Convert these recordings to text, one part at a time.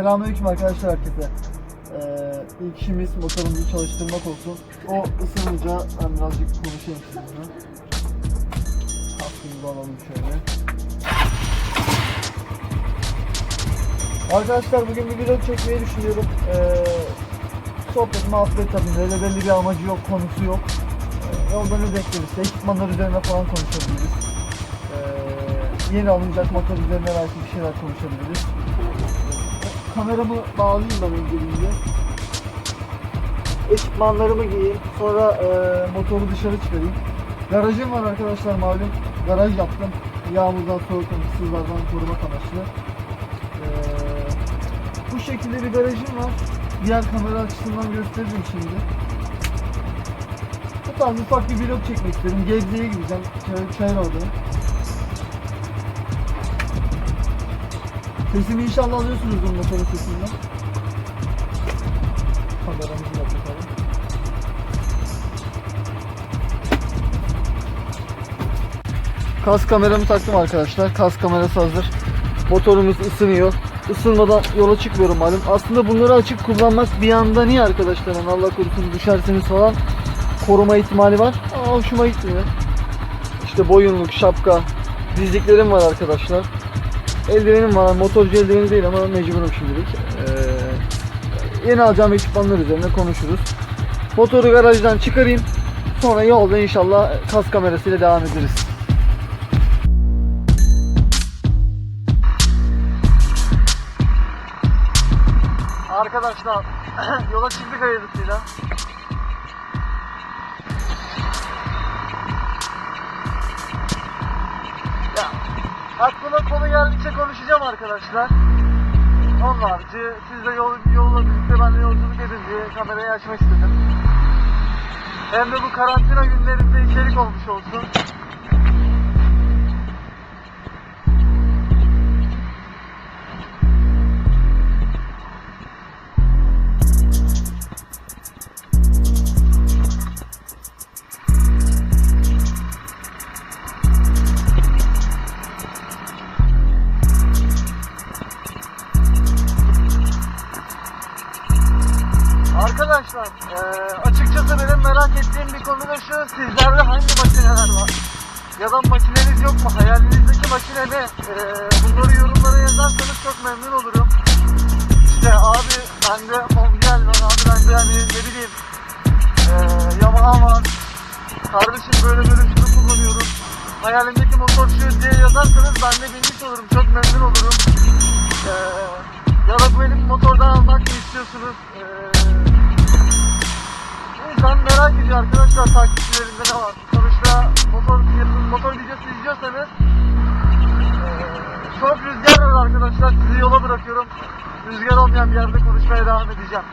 Selamünaleyküm arkadaşlar herkese. Ee, ilk işimiz motorumuzu çalıştırmak olsun. O ısınınca ben birazcık konuşayım sizinle. Kaskımızı alalım şöyle. Arkadaşlar bugün bir vlog çekmeyi düşünüyorum. Ee, sohbet, muhabbet tabii. Öyle belli bir amacı yok, konusu yok. Ee, yolda ne ekipmanlar üzerine falan konuşabiliriz. Ee, yeni alınacak motor üzerine belki bir şeyler konuşabiliriz. Kameramı bağlayayım ben öncelikle. Ekipmanlarımı giyeyim. Sonra e, motoru dışarı çıkarayım. Garajım var arkadaşlar malum. Garaj yaptım. Yağmurdan, soğuktan, sızlardan korumak amaçlı. Ee, bu şekilde bir garajım var. Diğer kamera açısından gösteririm şimdi. Bu tarz ufak bir vlog çekmek istedim. Gebze'ye gideceğim. Çay, Çayırova'da. Sesimi inşallah alıyorsunuzdur motorun sesinden. Kameramızı da takalım. Kas kameramı taktım arkadaşlar. Kas kamerası hazır. Motorumuz ısınıyor. Isınmadan yola çıkmıyorum malum. Aslında bunları açık kullanmak bir yanda niye arkadaşlar? Yani Allah korusun düşerseniz falan koruma ihtimali var. Ama hoşuma gitmiyor. İşte boyunluk, şapka, dizliklerim var arkadaşlar. Eldivenim var. Motorcu eldiveni değil ama mecburum şimdilik. Ee, yeni alacağım ekipmanlar üzerine konuşuruz. Motoru garajdan çıkarayım. Sonra yolda inşallah kas kamerasıyla devam ederiz. Arkadaşlar yola çıktık hayırlısıyla. Aklıma konu geldikçe konuşacağım arkadaşlar. Onun harici siz de yol, yolla birlikte ben de yolculuk edin diye kamerayı açmak istedim. Hem de bu karantina günlerinde içerik olmuş olsun. Hangi makineler var? Ya da makineniz yok mu? Hayalinizdeki makine ne? Eee, bunları yorumlara yazarsanız çok memnun olurum. İşte abi bende Mondial var abi bende yani ne bileyim eee Yamaha var. Kardeşim böyle böyle şunu kullanıyorum. Hayalimdeki motor şu diye yazarsanız ben de bilmiş olurum. Çok memnun olurum. Eee ya da benim motordan almak mı istiyorsunuz? Eee İnsan merak ediyor arkadaşlar takipçilerinde ne var. Sonuçta motor, motor videosu izliyorsanız çok rüzgar var arkadaşlar. Sizi yola bırakıyorum. Rüzgar olmayan bir yerde konuşmaya devam edeceğim.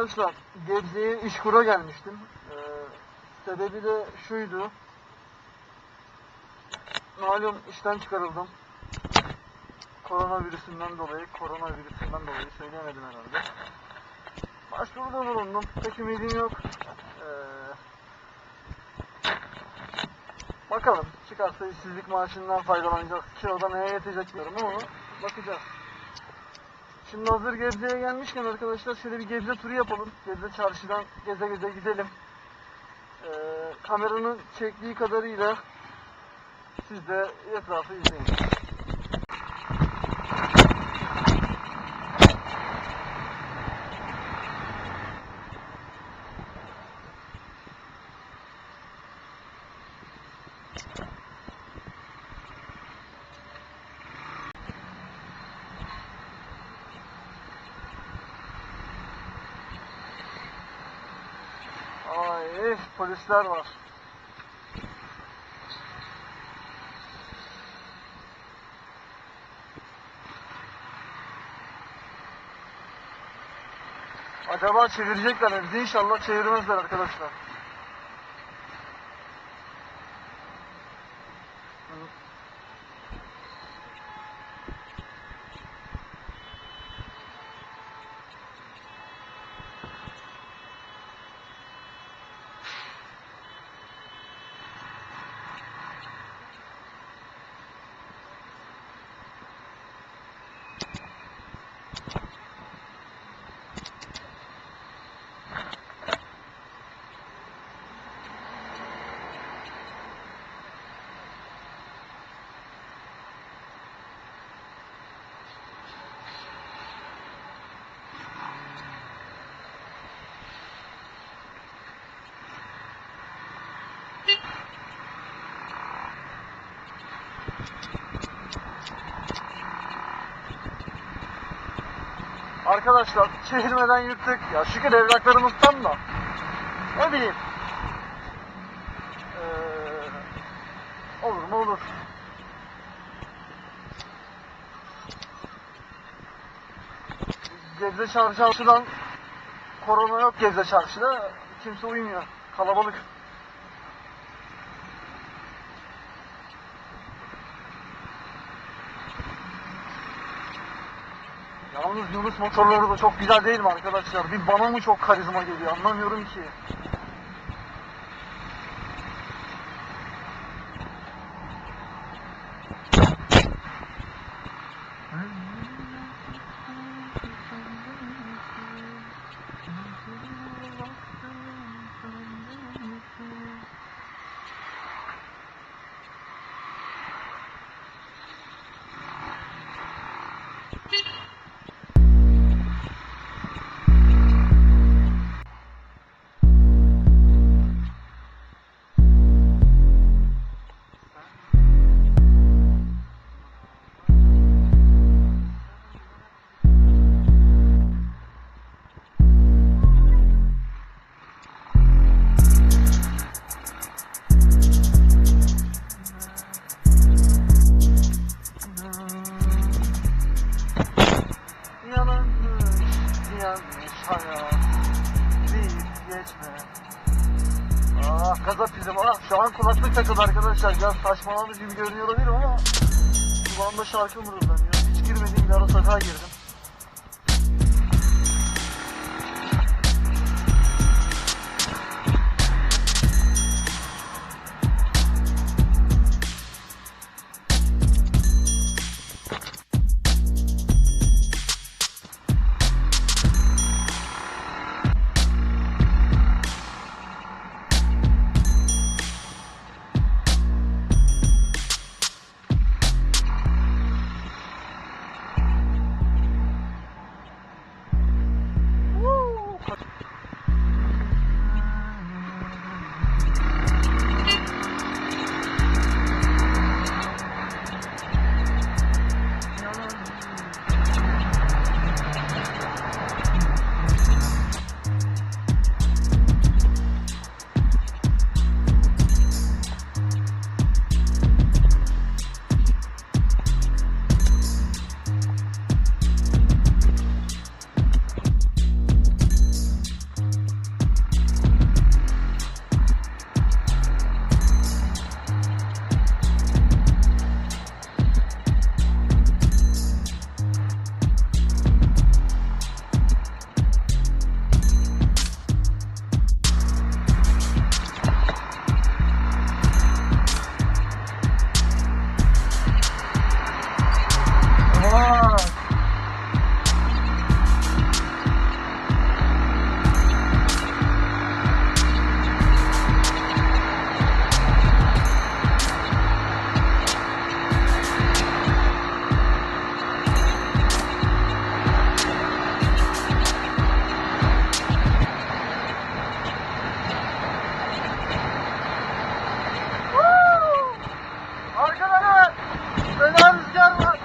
Arkadaşlar Gebze'ye işkura gelmiştim. Ee, sebebi de şuydu. Malum işten çıkarıldım. Koronavirüsünden dolayı, koronavirüsünden dolayı söyleyemedim herhalde. Başvuruda bulundum. Pek ümidim yok. Ee, bakalım çıkarsa işsizlik maaşından faydalanacağız. Kiloda neye yetecek bilmiyorum ama bakacağız. Şimdi hazır Gebze'ye gelmişken arkadaşlar şöyle bir Gebze turu yapalım. Gebze çarşıdan geze geze gidelim. Ee, kameranın çektiği kadarıyla siz de etrafı izleyin. Ay polisler var. Acaba çevirecekler mi? İnşallah çevirmezler arkadaşlar. Arkadaşlar çevirmeden yırttık. Ya şükür evraklarımız tam da. Ne bileyim. Ee, olur mu olur. Gebze çarşıdan korona yok Gebze çarşıda. Kimse uymuyor. Kalabalık. Yalnız Yunus motorları da çok güzel değil mi arkadaşlar? Bir bana mı çok karizma geliyor anlamıyorum ki. Yalanmış, şu kulaklık takıldı arkadaşlar biraz saçmalamış gibi görünüyor olabilir ama kulağımda şarkı mırıldanıyor. Hiç girmediğim bir ara sokağa girdim. Hocam